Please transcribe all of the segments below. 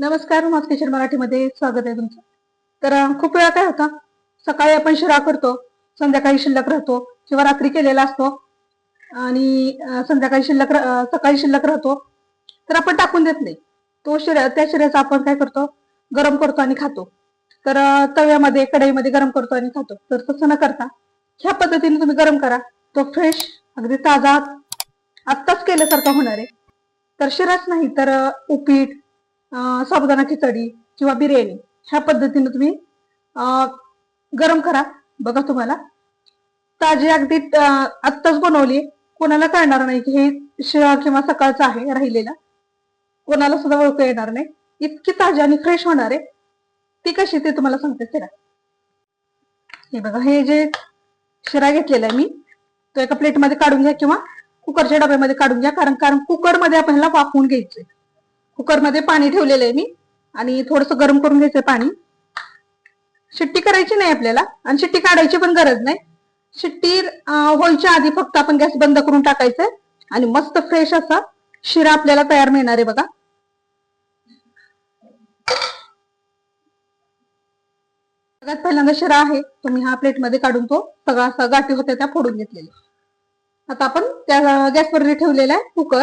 नमस्कार माझ मराठीमध्ये स्वागत आहे तुमचं. तर खूप वेळा काय होता सकाळी आपण शिरा करतो संध्याकाळी शिल्लक राहतो किंवा रात्री केलेला असतो आणि संध्याकाळी शिल्लक सकाळी शिल्लक राहतो तर आपण टाकून देत नाही. तो शिरा त्या शिऱ्याचा आपण काय करतो गरम करतो आणि खातो. तर तव्यामध्ये कढईमध्ये गरम करतो आणि खातो. तर तसं न करता ह्या पद्धतीने तुम्ही गरम करा. तो फ्रेश अगदी ताजा आत्ताच केल्यासारखा होणार आहे. तर शिराच नाही तर उपीट साबुदाणा खिचडी किंवा बिर्याणी ह्या पद्धतीने तुम्ही गरम करा. बघा तुम्हाला. ताजी अगदी आत्ताच बनवली कोणाला कळणार नाही की हे शिळा किंवा सकाळचं आहे राहिलेला. कोणाला सुद्धा ओळख येणार नाही. इतकी ताजी आणि फ्रेश होणार आहे. ती कशी ते तुम्हाला सांगते. शिरा हे बघा हे जे शिरा घेतलेला आहे मी तो एका प्लेटमध्ये काढून घ्या किंवा कुकरच्या डब्यामध्ये काढून घ्या. कारण कारण कुकरमध्ये आपण ह्याला वाफवून घ्यायचंय. कुकरमध्ये पाणी ठेवलेलं आहे मी. आणि थोडस गरम करून घ्यायचं पाणी. शिट्टी करायची नाही आपल्याला. आणि शिट्टी काढायची पण गरज नाही. शिट्टी अं, आधी फक्त आपण गॅस बंद करून टाकायचंय. आणि मस्त फ्रेश असा शिरा आपल्याला तयार मिळणार आहे बघा. सगळ्यात पहिल्यांदा शिरा आहे. तुम्ही हा प्लेटमध्ये काढून तो सगळा असा गाठी होत्या त्या फोडून घेतलेल्या. आता आपण त्या गॅसवर ठेवलेला आहे कुकर.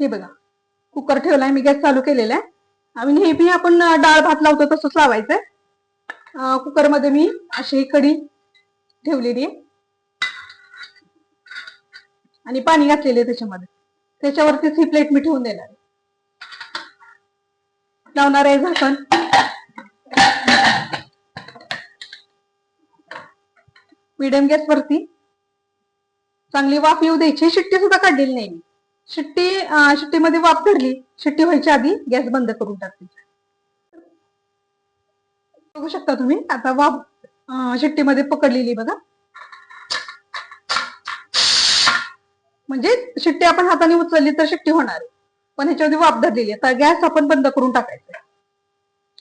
हे बघा कुकर ठेवलाय मी गॅस चालू केलेला आहे. आणि नेहमी आपण डाळ भात लावतो तसंच लावायचंय आहे. कुकरमध्ये मी अशी कढी ठेवलेली आहे. आणि पाणी घातलेले त्याच्यामध्ये. त्याच्यावरतीच ही प्लेट मी ठेवून देणार आहे. लावणार आहे झाकण. मिडियम गॅस वरती चांगली वाफ येऊ द्यायची. शिट्टी सुद्धा काढलेली नाही मी शिट्टी शिट्टीमध्ये वाफ धरली. शिट्टी व्हायच्या आधी गॅस बंद करून टाकते. बघू शकता तुम्ही आता वाफ शिट्टीमध्ये पकडलेली बघा. म्हणजे शिट्टी आपण हाताने उचलली तर शिट्टी होणार आहे. पण ह्याच्यामध्ये वाफ धरलेली आहे. तर गॅस आपण बंद करून टाकायचा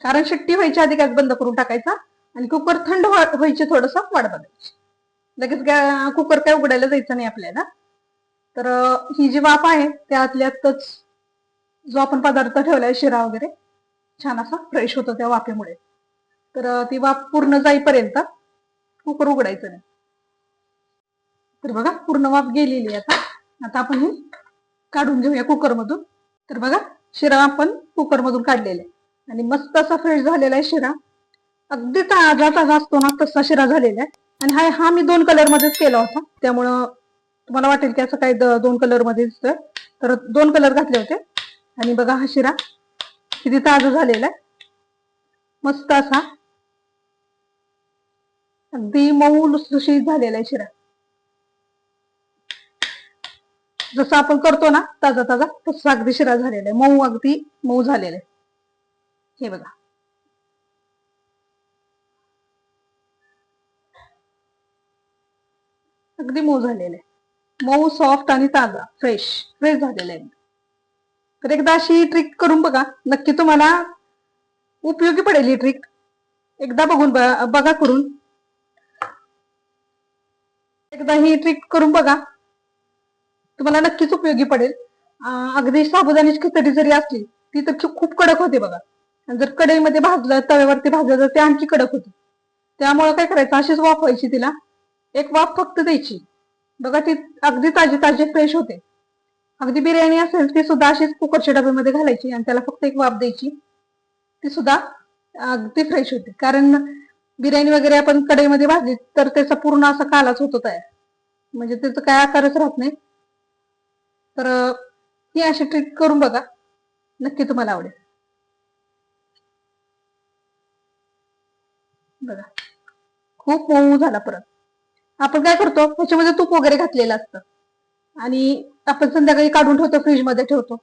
कारण शिट्टी व्हायच्या आधी गॅस बंद करून टाकायचा आणि कुकर थंड व्हायची थोडस वाढ बघायची. लगेच कुकर काय उघडायला जायचं नाही आपल्याला. तर ही जी वाफ आहे त्यातल्यातच जो आपण पदार्थ ठेवलाय शिरा वगैरे छान असा फ्रेश होतो त्या वाफेमुळे. तर ती वाफ पूर्ण जाईपर्यंत कुकर उघडायचं नाही. तर बघा पूर्ण वाफ गेलेली आता. आता आपण ही काढून घेऊया कुकर मधून तर बघा शिरा आपण कुकर मधून काढलेला आहे. आणि मस्त असा फ्रेश झालेला आहे शिरा. अगदी ताजा ताजा असतो ना तसा शिरा झालेला आहे. आणि हा हा मी दोन कलर मध्येच केला होता. त्यामुळं तुम्हाला वाटेल की असं काही दोन कलरमध्ये दिसतोय. तर दोन कलर घातले होते. आणि बघा हा शिरा किती ताजा झालेला आहे. मस्त असा. अगदी मऊ लुसलुशीत झालेला आहे शिरा. जसं आपण करतो ना ताजा ताजा तसा अगदी शिरा झालेला आहे. मऊ अगदी मऊ झालेला आहे. हे बघा. अगदी मऊ झालेलं आहे. मऊ सॉफ्ट आणि ताजा फ्रेश फ्रेश झालेलं आहे. तर एकदा अशी ट्रिक करून बघा. नक्की तुम्हाला उपयोगी पडेल ही ट्रिक एकदा बघून बघा करून. एकदा ही ट्रिक करून बघा. तुम्हाला नक्कीच उपयोगी पडेल. अगदी साबुदाण्याची खिचडी जरी असली ती तर खूप- खूप कडक होते बघा. आणि जर कढईमध्ये भाजलं तव्यावरती भाजलं तर ते आणखी कडक होते. त्यामुळे काय करायचं? अशीच वाफ व्हायची तिला. एक वाफ फक्त द्यायची. बघा ती अगदी ताजी ताजी फ्रेश होते. अगदी बिर्याणी असेल ती सुद्धा अशीच कुकरच्या डब्यामध्ये घालायची आणि त्याला फक्त एक वाफ द्यायची. ती सुद्धा अगदी फ्रेश होते. कारण बिर्याणी वगैरे आपण कढईमध्ये भाजली तर त्याचा पूर्ण असा कालाच होतो तयार. म्हणजे त्याचा काय आकारच राहत नाही. तर ही अशी ट्रिक करून बघा. नक्की तुम्हाला आवडेल. बघा. खूप मऊ झाला परत. आपण काय करतो त्याच्यामध्ये तूप वगैरे घातलेलं असतं. आणि आपण संध्याकाळी काढून ठेवतो फ्रीजमध्ये ठेवतो.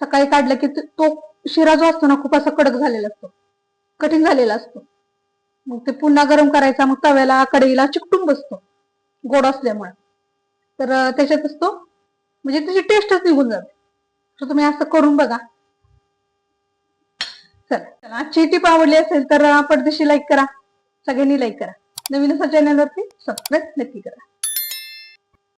सकाळी काढलं की तो शिरा जो असतो ना खूप असा कडक झालेला असतो. कठीण झालेला असतो. मग ते पुन्हा गरम करायचा मग तव्याला कढईला चिकटून बसतो. गोड असल्यामुळे. तर त्याच्यातच तो म्हणजे त्याची टेस्टच निघून जाते. तर तुम्ही असं करून बघा. चला. चला आजची टीप आवडली असेल तर पडदेशी लाईक करा. सगळ्यांनी लाईक करा. नवीन असं चॅनलवरती सबस्क्राईब नक्की करा.